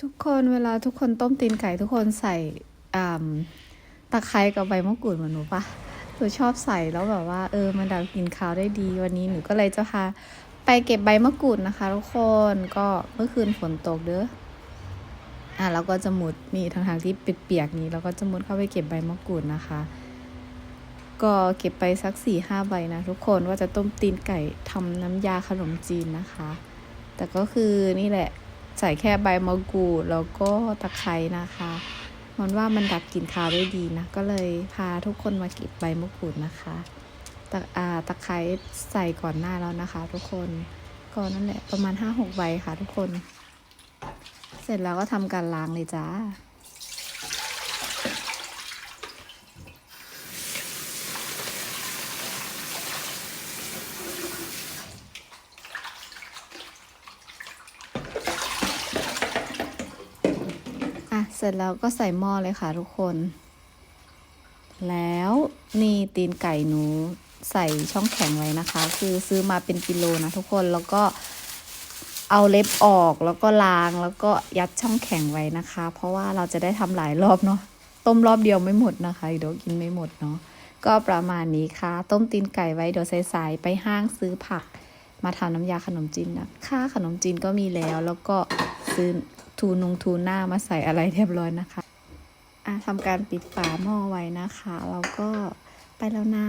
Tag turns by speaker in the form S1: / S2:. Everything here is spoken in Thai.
S1: ทุกคนเวลาทุกคนต้มตีนไก่ทุกคนใส่ตะไคร้กับใบมะกรูดเหมือนหนูปะหนูชอบใส่แล้วแบบว่า เออมันดับกลิ่นคาวได้ดี วันนี้หนูก็เลยจะพาไปเก็บใบมะกรูดนะคะ ทุกคนก็เมื่อคืนฝนตกเด้ออะเราก็จะมุดนี่ทางทางที่เปียกๆนี้เราก็จะมุดเข้าไปเก็บใบมะกรูดนะคะ ก็เก็บไปสักสี่ห้าใบนะทุกคนว่าจะต้มตีนไก่ทำน้ำยาขนมจีนนะคะ แต่ก็คือนี่แหละ ใส่แค่ใบมะกรูดแล้วก็ตะไคร้นะคะ มันว่ามันดับกลิ่นคาวได้ดีนะ ก็เลยพาทุกคนมาเก็บใบมะกรูดนะคะตะอ่าตะไคร้ใส่ก่อนหน้าแล้วนะคะ ทุกคนก็นั่นแหละประมาณห้าหกใบค่ะ ทุกคน เสร็จแล้วก็ทำการล้างเลยจ้า อะ เสร็จแล้วก็ใส่หม้อเลยค่ะทุกคน แล้วนี่ตีนไก่หนูใส่ช่องแข็งไว้นะคะ คือซื้อมาเป็นกิโลนะทุกคนแล้วก็เอาเล็บออกแล้วก็ล้างแล้วก็ยัดช่องแข็งไว้นะคะ เพราะว่าเราจะได้ทำหลายรอบเนาะต้มรอบเดียวไม่หมดนะคะเดี๋ยวกินไม่หมดเนาะก็ประมาณนี้ค่ะ ต้มตีนไก่ไว้เดี๋ยวสายๆไปห้างซื้อผัก มาทำน้ำยาขนมจีนนะค่าขนมจีนก็มีแล้วแล้วก็ซื้อ ทูนงทูน่ามาใส่อะไรเรียบร้อยนะคะอะทำการปิดฝาหม้อไว้นะคะเราก็ไปแล้วนะ